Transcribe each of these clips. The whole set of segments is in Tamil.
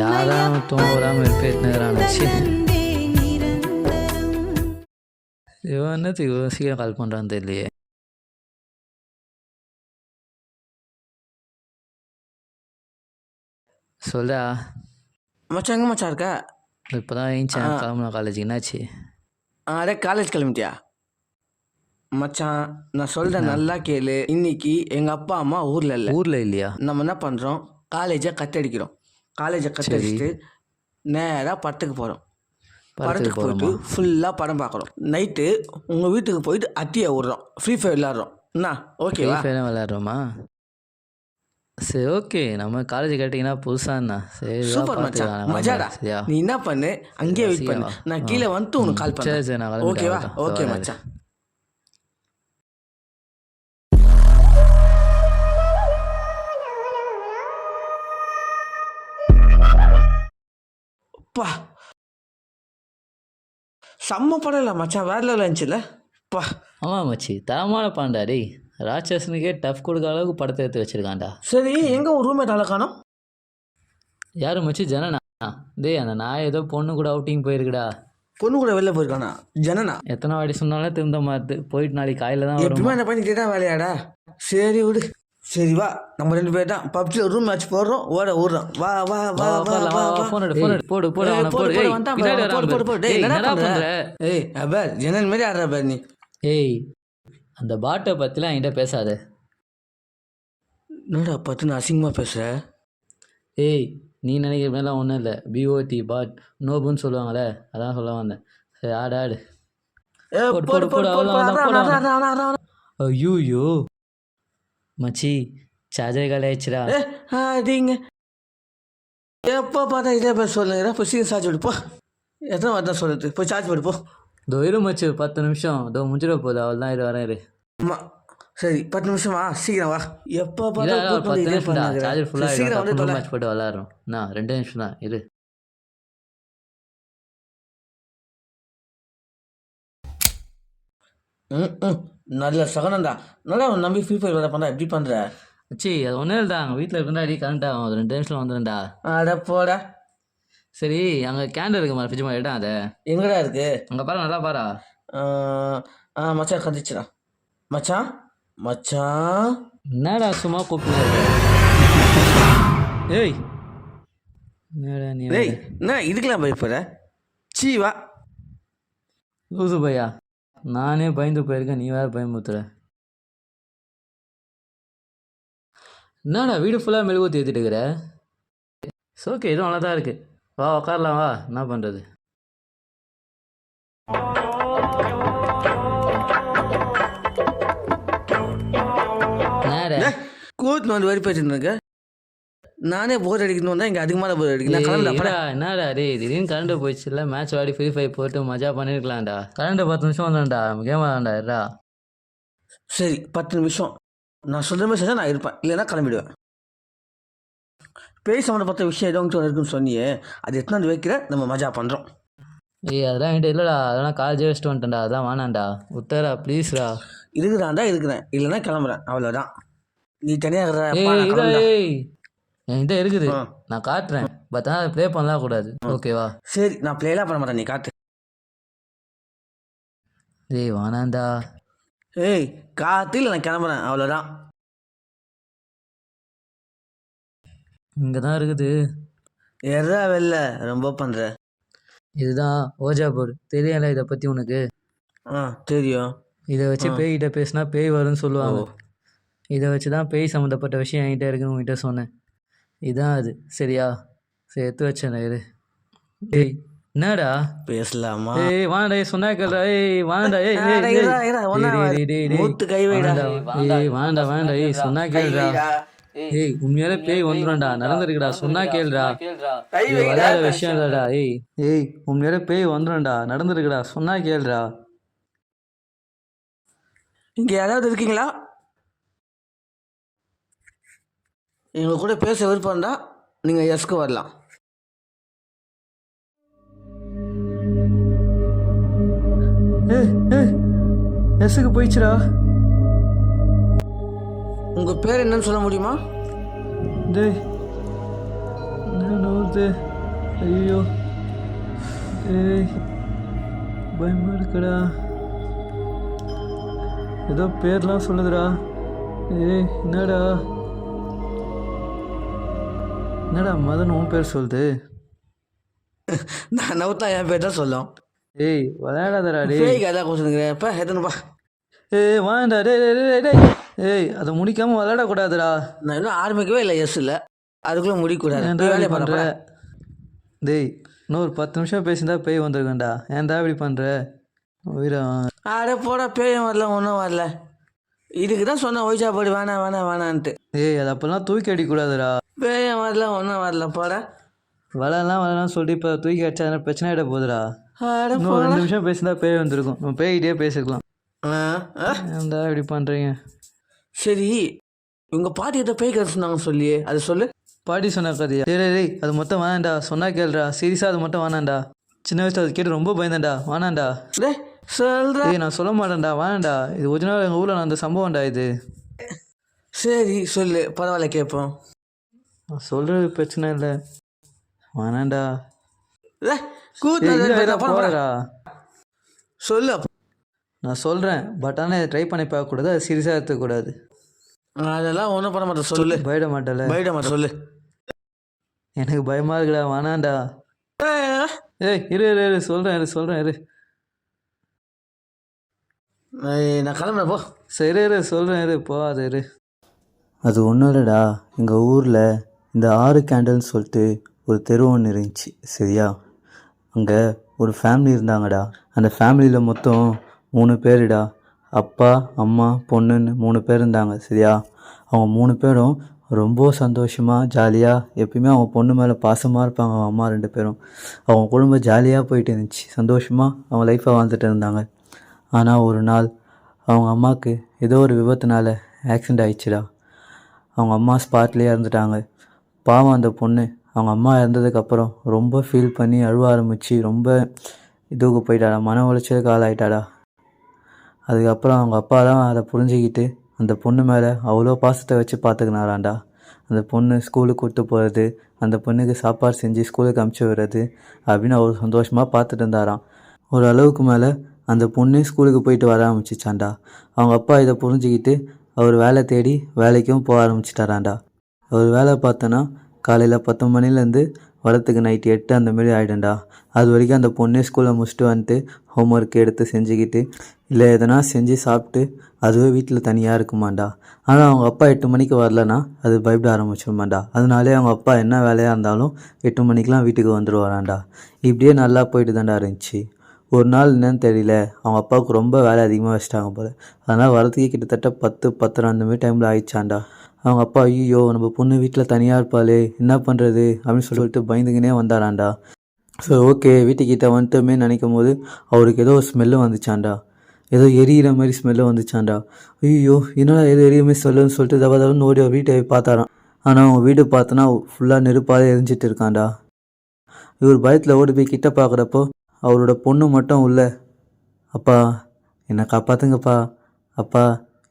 யாரும் தூங்க விடாமல் இருப்பேன் ச்சீ அன்பே நிரந்தரம். இவன் என்னத்துக்கு இவ்வளோ சீக்கிரம் கால் பண்ணுறான்னு தெரியலையே. சொல்டா மச்சான் எங்கே மச்சான் இருக்க? இப்போ தான் கிளம்புனா காலேஜுக்கு என்னாச்சு? அடே காலேஜ் கிளம்பிட்டியா? மச்சான் நான் சொல்கிறேன் நல்லா கேளு. இன்னைக்கு எங்கள் அப்பா அம்மா ஊரில் இல்லை. ஊரில் இல்லையா? நம்ம என்ன பண்ணுறோம் காலேஜை கத்தடிக்கிறோம். காலேஜை கத்தடிச்சிட்டு நேராக படத்துக்கு போகிறோம் படத்துக்கு போயிட்டு ஃபுல்லாக படம் பார்க்குறோம். நைட்டு உங்கள் வீட்டுக்கு போயிட்டு அத்தியை விட்றோம் ஃப்ரீ ஃபயர் விளாட்றோம் என்ன? ஓகேவா ஃபேனாக விளையாடுறோமா? சரி ஓகே நம்ம காலேஜ் கேட்டிங்கன்னா புதுசாண்ணா சரி சூப்பர் மச்சான். மஜாடா நீ என்ன பண்ணு? அங்கேயே வெயிட் பண்ணு. நான் கீழே வந்துட்டு உனக்கு கால் பண்ணேன் ஓகேவா. ஓகே. மச்சான். பா. செம்ம படம் இல்லை மச்சான். வேற லெவலில் இருந்துச்சுல்ல பா. ஆமாம் மச்சி. தரமான பாண்டா டேய். ராட்சசனுக்கே டஃப் கொடுக்க அளவுக்கு படத்தை எடுத்து வச்சிருக்கான்டா. சரி எங்கே உன் ரூம்மேட் ஆளை காணோம்? யாரு மச்சி? ஜனனா. டேய் அந்த நாய் ஏதோ பொண்ணு கூட அவுட்டிங் போயிருக்குடா. பொண்ணு கூட வெளில போயிருக்கானா? ஜனனா? எத்தனை வாட்டி சொன்னாலும் திருந்த மாறுது போயிட்டு நாளைக்கு காலையில் தான் வரும்? எப்பயுமே என்ன பண்ணி கேட்டா வேலையாடா? சரி விடு. சரி வா. நம்ம ரெண்டு பேர் தான். பப்ஜியில் ரூம் மேட்ச் போடுறோம். ஓட ஓடுறோம் வா வா வா வா வா ஃபோன் எடு போடு போடு போடு, போடு. போடு, போடு, போடு, பாரு. போடு. டேய், என்னடா பண்ற? ஏய் அபர் ஜன்னல் மாரி ஆடுற பாரு நீ. ஏய் அந்த பாட்டை பற்றிலாம் என்கிட்ட பேசாத. என்னடா பார்த்து நான் அசிங்கமாக பேசுற? ஏய் நீ நினைக்கிற மாதிரிலாம் ஒன்றும் இல்லை. பிஓடி பாட் நோபுன்னு சொல்லுவாங்கள்ல அதான் சொல்ல வந்தேன். சரி ஆடு ஆடு. ஏ, மச்சி சார்ஜர் காலி ஆயிடுச்சுடா. ஏ, அடிங்க எப்போ பார்த்தா இதே பேர் சொல்லுங்க. இப்போ சீக்கிரம் சார்ஜ் விடு போ. எத்தனை வாரம் தான் சொல்லுது போய் சார்ஜ் போடு போ. இதோ இரு மச்சி பத்து நிமிஷம். இதோ முடிஞ்சிட போகுது. அவள் தான் இரு வரேன் இரு. அம்மா சரி பத்து நிமிஷமா சீக்கிரம் வா. எப்போ பார்த்தா சார்ஜர் ஃபுல்லாக சீக்கிரம் போட்டு விளாட்றோம். நான் ரெண்டு நிமிஷம் தான் இரு. ம் ம். நல்ல சகனம்டா. நல்லா உன்னை நம்பி ஃப்ரீ ஃபயர் விளையாட பண்ணா எப்படி பண்ணுற மச்சி அது ஒன்றும் இல்லைடா. அங்கே வீட்டில் இருந்தா அடி கரண்ட் ஆகும் அது ரெண்டு நிமிஷம் வந்துடும்டா அட போடா. சரி அங்கே கேண்டல் இருக்கு மாதிரி ஃப்ரிட்ஜ் மாதிரி இடம் அது. எங்கடா இருக்கு? அங்கே பாரு நல்லா பாரா. ஆ, ஆ மச்சான் கந்திச்சுடா. மச்சான்? மச்சான்? என்னடா சும்மா கூப்பிட்டு ஏய். என்னடா நீ? டேய் என்ன இதுக்கெல்லாம் பயப்படுற? சீ வா. லூசு பையா. நானே பயந்து போயிருக்கேன் நீ வேறு பயமுத்துற என்னடா வீடு ஃபுல்லாக மெழுகுத்தி ஏற்றிட்டு இருக்கிற ஓகே இதுவும் நல்லா தான் இருக்குது வா உக்காரலாம் வா. என்ன பண்ணுறது கூத்து வந்து வரி பேசிட்டு இருக்க நானே போர் அடிக்கணும் தான் இங்கே அதிகமாக போர் அடிக்கணும் இருடா, என்னடா டேய் திடீர்னு கரண்ட் போயிடுச்சுல மேட்ச் ஆடி ஃப்ரீ ஃபயர் போட்டு மஜா பண்ணிருக்கலாம்டா. கரண்ட் பத்து நிமிஷம் வந்தான்டா கேம் இருடா சரி பத்து நிமிஷம். நான் சொல்கிற மாதிரி செஞ்சா நான் இருப்பேன். இல்லைன்னா கிளம்பிடுவேன். பேய் சம்மந்தப்பட்ட விஷயம் ஏதோ உங்கள்கிட்ட இருக்குன்னு சொன்னியே அது எத்தனை வைக்கிற? நம்ம மஜா பண்ணுறோம் ஏய் அதெல்லாம் என்கிட்ட இல்லைடா. அதெல்லாம் காலேஜே வச்சுட்டு வந்துட்டேன்டா. அதான் வேணாம்டா உத்தரா ப்ளீஸ்டா இருக்குதாண்டா இருக்கிறேன். இல்லைன்னா கிளம்புறேன். அவ்வளோதான் நீ தனியாக ஏய். என்கிட்ட இருக்குது. நான் காட்டுறேன். பட் ஆனால் ப்ளே பண்ணலாம் கூடாது. ஓகேவா சரி நான் ப்ளேலாம் பண்ண மாட்டேன். நீ காட்டு. ஏய் வேணாண்டா ஏய் காத்து இல்லை நான் கிளம்புறேன். அவ்வளோதான் இங்கே தான் இருக்குது. எறா வெளில ரொம்ப பண்ணுற இதுதான் ஓஜா போர்டு தெரியல இதை பற்றி உனக்கு? ஆ தெரியும். இதை வச்சு. பேய்கிட்ட பேசினா பேய் வரும்னு சொல்லுவாங்க. இதை வச்சு தான் பேய் சம்மந்தப்பட்ட விஷயம் என்கிட்ட இருக்குன்னு உங்ககிட்ட சொன்னேன். இதான் அது. சரியா? சரி எடுத்து வச்சேன் இரு. ஏய் என்னடா? பேசலாமா? ஏய் ஏய் சொன்னா கேளுடா ஏய் வாண்டா ஏய் ஏய் டேய், டேய், டேய், டேய். மூத்து கை வைடா. ஏய் வாண்டா வாண்டா ஏய் சொன்னா கேளுடா. ஏய் உண்மையாலே பேய் வந்துடும்டா நடந்திருக்குடா சொன்னா கேளுடா. இது விளையாட விஷயம் இல்லடா ஏய். ஏய் உண்மையாலே பேய் வந்துடும்டா நடந்திருக்குடா சொன்னா கேளுடா. இங்கே யாராவது இருக்கீங்களா? எங்க கூட பேச விருப்பம்டா நீங்கள் எஸ்க்கு வரலாம். எஸ்ஸுக்கு போயிடுச்சுடா. உங்கள் பேர் என்னன்னு சொல்ல முடியுமா? டேய் என்ன நவுது ஐயோ. ஏய் பயமா இருக்குடா. ஏதோ பேர்லாம் சொல்லுதுடா. ஏய் என்னடா? என்னடா மதன் உன் பேர் சொல்லுது? நான் நவுத்தா என் பேர் தான் சொல்லும். ஏய் விளையாடாதடா டேய். கொண்டுக்கிறேன் இப்போ எத்தனைப்பா ஏய் வாண்டா டேய் டேய் டேய் ஏய் அதை முடிக்காம விளையாடக்கூடாதுடா நான் இன்னும் ஆரம்பிக்கவே இல்லை எஸ் இல்லை அதுக்குள்ளே முடிக்கூடாது. வேலையை பண்ற? பண்ணுறேன் டேய் இன்னும் ஒரு பத்து நிமிஷம் பேசியிருந்தா பேய் வந்திருக்கேன்டா ஏன்டா இப்படி பண்ற? உயிரா. அட போடா பேயும் வரல ஒன்றும் வரல. இதுக்கு தான் சொன்னேன் ஒய்ச்சா போடு வேணாம் வேணாம் வேணான்ட்டு. ஏய் அது அப்பெல்லாம் தூக்கி அடிக்கூடாதுடா பேயும் வரல ஒன்றும் வரல போடா. வரலாம் வரலாம் சொல்லிட்டு இப்போ தூக்கி அடிச்சா பிரச்சனை ஆகிட போகுதுடா? இன்னும் ரெண்டு நிமிஷம் பேசினா பேய் வந்திருக்கும். நம்ம பேய்கிட்டே ஆ. ஏன்டா இப்படி பண்ணுறீங்க சரி உங்கள் பாட்டி கிட்ட பேய் கதை சொன்னாங்க சொல்லியே அது சொல்லு. பாட்டி சொன்ன கதையா? டேய், டேய் அது மொத்தம் வேணாண்டா சொன்னா கேளுடா. சீரியஸாக அது மட்டும் வேணாண்டா சின்ன வயசுல அது கேட்டு ரொம்ப பயந்தேன்டா. வேணாண்டா டே ஏய் நான் சொல்ல மாட்டேன்டா வேணாண்டா இது ஒரிஜினல் எங்கள் ஊரில் நடந்த சம்பவம்டா இது. சரி சொல்லு. பரவாயில்ல கேட்போம் நான் சொல்கிறது பிரச்சனை இல்லை. வேணாண்டா. சொல்லு. நான் சொல்கிறேன் பட் ஆனால் ட்ரை பண்ணி பார்க்கக்கூடாது அது சீரியஸாக எடுத்துக்கூடாது அதெல்லாம் ஒன்றும் பண்ண மாட்டேன். சொல்லு. பயட மாட்டல பைட மாட்டேன். சொல்லு. எனக்கு பயமாக இருக்குடா. வேணாண்டா ஏய், இரு இரு இரு. சொல்கிறேன் இரு சொல்கிறேன் இரு. நான் கிளம்புறேன் போ. சரி இரு சொல்கிறேன் இரு போகாது இரு. அது ஒன்றும் இல்லைடா. எங்கள் ஊரில் இந்த ஆறு கேண்டல்னு சொல்லிட்டு ஒரு தெரு ஒன்று இருந்துச்சு சரியா? அங்கே ஒரு ஃபேமிலி இருந்தாங்கடா. அந்த ஃபேமிலியில் மொத்தம் மூணு பேருடா. அப்பா அம்மா பொண்ணுன்னு மூணு பேர் இருந்தாங்க சரியா? அவங்க மூணு பேரும் ரொம்ப சந்தோஷமாக ஜாலியாக எப்பயுமே அவங்க பொண்ணு மேலே பாசமாக இருப்பாங்க அவங்க அம்மா ரெண்டு பேரும். அவங்க குடும்பம் ஜாலியாக போயிட்டு இருந்துச்சு. சந்தோஷமாக அவங்க லைஃப்பை வாழ்ந்துட்டு இருந்தாங்க. ஆனால் ஒரு நாள் அவங்க அம்மாவுக்கு ஏதோ ஒரு விபத்துனால ஆக்சிடெண்ட் ஆயிடுச்சுடா. அவங்க அம்மா ஸ்பாட்லேயே இறந்துட்டாங்க. பாவம் அந்த பொண்ணு. அவங்க அம்மா இறந்ததுக்கப்புறம் ரொம்ப ஃபீல் பண்ணி அழுவ ஆரம்பித்து ரொம்ப இதுக்கு போயிட்டாடா. மன உளைச்சலுக்கு ஆளாயிட்டாடா. அதுக்கப்புறம் அவங்க அப்பா தான் அதை புரிஞ்சுக்கிட்டு அந்த பொண்ணு மேலே அவ்வளோ பாசத்தை வச்சு பார்த்துக்கினாராண்டா அந்த பொண்ணு ஸ்கூலுக்கு கூப்பிட்டு போகிறது அந்த பொண்ணுக்கு சாப்பாடு செஞ்சு ஸ்கூலுக்கு அமுச்சு விடுறது அப்படின்னு அவர் சந்தோஷமாக பார்த்துட்டு இருந்தாராம். ஒரு அளவுக்கு மேலே அந்த பொண்ணு ஸ்கூலுக்கு போயிட்டு வர ஆரம்பிச்சிச்சாண்டா. அவங்க அப்பா இதை புரிஞ்சுக்கிட்டு அவர் வேலை தேடி வேலைக்கும் போக ஆரம்பிச்சிட்டாராண்டா. அவர் வேலை பார்த்தோன்னா காலையில் பத்து மணிலேருந்து வரத்துக்கு நைட்டு எட்டு அந்த மாரி ஆகிடும்டா அது வரைக்கும் அந்த பொண்ணே ஸ்கூலில் முடிச்சுட்டு வந்துட்டு ஹோம் ஒர்க் எடுத்து செஞ்சுக்கிட்டு இல்லை எதனா செஞ்சு சாப்பிட்டு அதுவே வீட்டில் தனியாக இருக்குமாண்டா. ஆனால் அவங்க அப்பா எட்டு மணிக்கு வரலனா அது பயப்பட ஆரம்பிச்சிருமாண்டா. அதனாலே அவங்க அப்பா என்ன வேலையாக இருந்தாலும் எட்டு மணிக்கெலாம் வீட்டுக்கு வந்துடுவாராண்டா இப்படியே நல்லா போயிட்டு தாண்டா இருந்துச்சு. ஒரு நாள் என்னன்னு தெரியல. அவங்க அப்பாவுக்கு ரொம்ப வேலை அதிகமாக வச்சிட்டாங்க போல். அதனால் வரதுக்கே கிட்டத்தட்ட பத்து பத்தரை அந்த மாதிரி டைமில் ஆயிடுச்சாண்டா. அவங்க அப்பா ஐயோ நம்ம பொண்ணு வீட்டில் தனியாக இருப்பாளே என்ன பண்ணுறது அப்படின்னு சொல்லிட்டு பயந்துக்கினே வந்தாராண்டா. ஸோ ஓகே வீட்டுக்கிட்ட வந்துட்டோமே நினைக்கும் போது அவருக்கு ஏதோ ஒரு ஸ்மெல்லு வந்துச்சாண்டா. ஏதோ எரியிற மாதிரி ஸ்மெல்லு வந்துச்சாண்டா. ஐயோ என்னடா ஏதோ எரிய மாதிரி ஸ்மெல்லுன்னு சொல்லிட்டு தவ தவன்னு ஓடி அவர் வீட்டை பார்த்தாராம். ஆனால் அவங்க வீடு பார்த்தோன்னா ஃபுல்லாக நெருப்பாக எரிஞ்சிட்டு இருக்காண்டா. இவர் பயத்தில் ஓடி போய் கிட்ட பார்க்குறப்போ அவரோட பொண்ணு மட்டும் உள்ள அப்பா என்னை காப்பாத்துங்கப்பா. அப்பா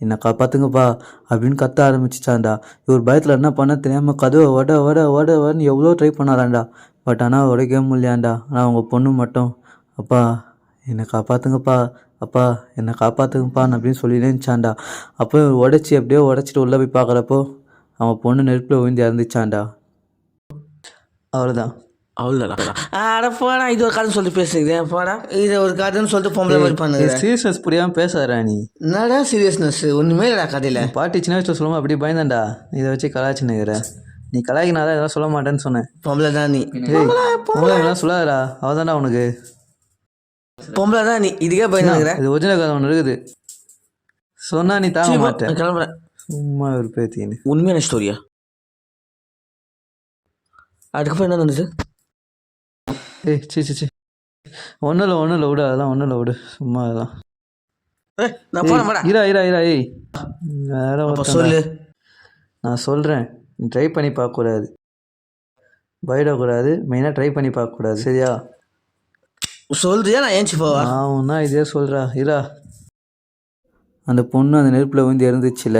என்னை காப்பாத்துங்கப்பா அப்படின்னு கத்த ஆரம்பிச்சிச்சாண்டா இவர் பயத்தில் என்ன பண்ண தெரியாமல் கதவை வட வட வட வடன்னு எவ்வளோ ட்ரை பண்ணாராண்டா. பட் ஆனால் உடைக்கவே முடியாண்டா ஆனால் அவங்க பொண்ணு மட்டும் அப்பா என்னை காப்பாத்துங்கப்பா. அப்பா என்னை காப்பாற்றுங்கப்பான்னு அப்படின்னு சொல்லிட்டே இருந்துச்சாண்டா அப்போ இவர் உடச்சி அப்படியே உடச்சிட்டு உள்ளே போய் பார்க்குறப்போ அவன் பொண்ணு நெருப்பில் விழுந்து இறந்துச்சாண்டா அவ்வளோதான் அவ்வளோதான் அட போடா இது ஒரு கதைன்னு சொல்லிட்டு போடா இது ஒரு கதைன்னு சொல்லிட்டு பொம்பளை மாதிரி பண்ணுங்க சீரியஸ்னஸ் புரியாமல் பேசாதடா நீ. என்னடா சீரியஸ்னஸ் ஒன்றுமே இல்லைடா கதையில். பாட்டி சின்ன வயசுல சொல்லும்போது அப்படியே பயந்தாண்டா இதை வச்சு கலாய்ச்சி நிற்கிற நீ கலாய்க்கினாதான் இதெல்லாம் சொல்ல மாட்டேன்னு சொன்னேன். பொம்பளை தான் நீ. இதெல்லாம் சொல்லாதடா. அவதான்டா உனக்கு. பொம்பளை தான் நீ. இதுக்கே பயந்துங்கிற இது ஒரிஜினல் கதை ஒன்று இருக்குது. சொன்னா நீ தாங்க மாட்டேன் கிளம்புறேன். சும்மா ஒரு பேத்தின்னு உண்மையான ஸ்டோரியா அதுக்கப்புறம் என்ன நடந்துச்சு? ஏய் சி சி சி. ஒன்றும் இல்லை ஒன்றும் இல்லை விடு. அதெல்லாம். ஒன்றும் இல்லை விடு சும்மா அதெல்லாம் இரா இரா இரா ஏய். வேற. சொல்லு. நான் சொல்கிறேன் ட்ரை பண்ணி பார்க்கக்கூடாது. பயப்படக்கூடாது. மெயினாக ட்ரை பண்ணி பார்க்கக்கூடாது. சரியா? சொல்றியா? நான் ஏஞ்சி போவா? நான் தான் இதே சொல்கிறா இரா. அந்த பொண்ணு அந்த நெருப்பில் வந்து இறந்துச்சுல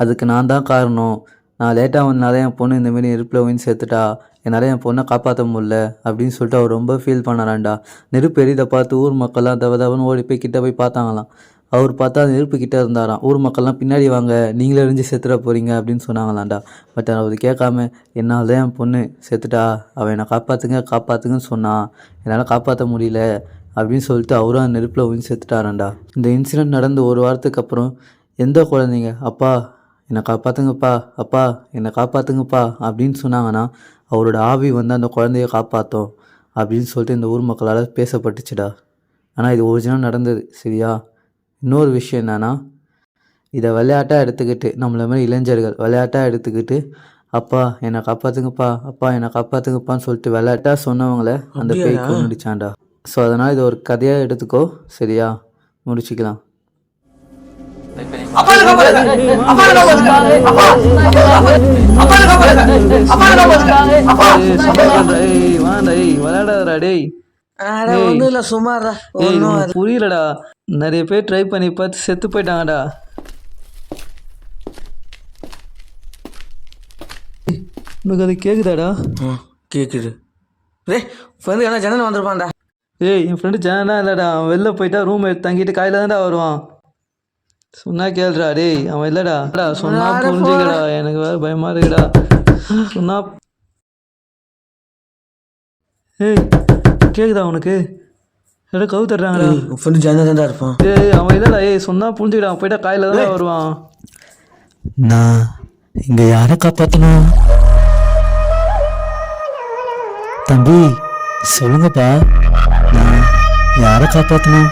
அதுக்கு நான் தான் காரணம். நான் லேட்டாக வந்தனால என் பொண்ணு இந்தமாரி நெருப்பில் வந்து சேர்த்துட்டா என்னால் என் பொண்ணை காப்பாற்ற முடியல அப்படின்னு சொல்லிட்டு அவர் ரொம்ப ஃபீல் பண்ணாராண்டா நெருப்பு எரிதை பார்த்து ஊர் மக்கள்லாம் தவ தவன்னு ஓடி போய் கிட்ட போய் பார்த்தாங்களாம். அவர் பார்த்தா நெருப்பு கிட்டே இருந்தாராம். ஊர் மக்கள்லாம் பின்னாடி வாங்க நீங்களே எரிஞ்சு செத்துட போகிறீங்க அப்படின்னு சொன்னாங்களாண்டா. பட் அவர் கேட்காம என்னால் தான் என் பொண்ணு செத்துட்டா அவன் என்னை காப்பாற்றுங்க காப்பாற்றுங்கன்னு சொன்னான் என்னால் காப்பாற்ற முடியல அப்படின்னு சொல்லிட்டு அவரும் அந்த நெருப்பில் உயிர் செத்துட்டாராண்டா. இந்த இன்சிடெண்ட் நடந்து ஒரு வாரத்துக்கு அப்புறம் எந்த குழந்தைங்க? அப்பா என்னை காப்பாற்றுங்கப்பா அப்பா என்னை காப்பாற்றுங்கப்பா அப்படின்னு சொன்னாங்கன்னா அவரோட ஆவி வந்து அந்த குழந்தைய காப்பாற்றும் அப்படின்னு சொல்லிட்டு இந்த ஊர் மக்களால் பேசப்பட்டுச்சுடா. ஆனால் இது ஒரிஜினல் நடந்தது சரியா? இன்னொரு விஷயம் என்னன்னா இதை விளையாட்டாக எடுத்துக்கிட்டு நம்மள மாதிரி இளைஞர்கள் விளையாட்டாக எடுத்துக்கிட்டு அப்பா என்னை காப்பாற்றுங்கப்பா அப்பா என்னை காப்பாற்றுங்கப்பான்னு சொல்லிட்டு விளையாட்டாக சொன்னவங்கள அந்த பேய் அப்படியாடா? கொண்டுடுச்சான்டா ஸோ அதனால் இது ஒரு கதையாக எடுத்துக்கோ சரியா? முடிச்சுக்கலாம். அப்பா என்ன காப்பாத்துங்க அப்பா என்ன காப்பாத்துங்க அப்பா அப்பா என்ன காப்பாத்துங்க அப்பா என்ன காப்பாத்துங்க அப்பா ஏய், சொன்னாங்கடா, ஏய், வாடா, ஏய், விளையாடாதடா, டேய். ஒன்றும் இல்லை சுமாரா ஏய், ஒன்றும் புரியலடா. நிறைய பேர் ட்ரை பண்ணி பார்த்து செத்து போயிட்டாங்கடா. உனக்கு அது கேக்குதாடா? கேட்குது ரே ஃப்ரெண்டு என்ன ஜனல் வந்திருப்பான்டா. ஏய் என் ஃப்ரெண்டு ஜானா இல்லைடா அவன் வெளில போயிட்டா ரூம் எடுத்து தங்கிட்டு காலையில் தான்டா வருவான். சொன்னா கேளுடா டேய் அவன் இல்லைடா. சொன்னா புரிஞ்சுக்கடா எனக்கு வேற பயமா இருக்குடா. சொன்னா ஏய் கேக்குதா உனக்கு? எடா கவு தர்றாங்கடா ஃப்ரெண்டு ஜனல் தான்டா இருப்பான். ஏய் அவன் இல்லைடா ஏய் சொன்னா புரிஞ்சுக்கடா. அவன் போயிட்டா காலையில் தான் வருவான். நான் இங்கே யாரை காப்பாற்றணும் தம்பி சொல்லுங்கப்பா. நான் யாரை காப்பாற்றணும்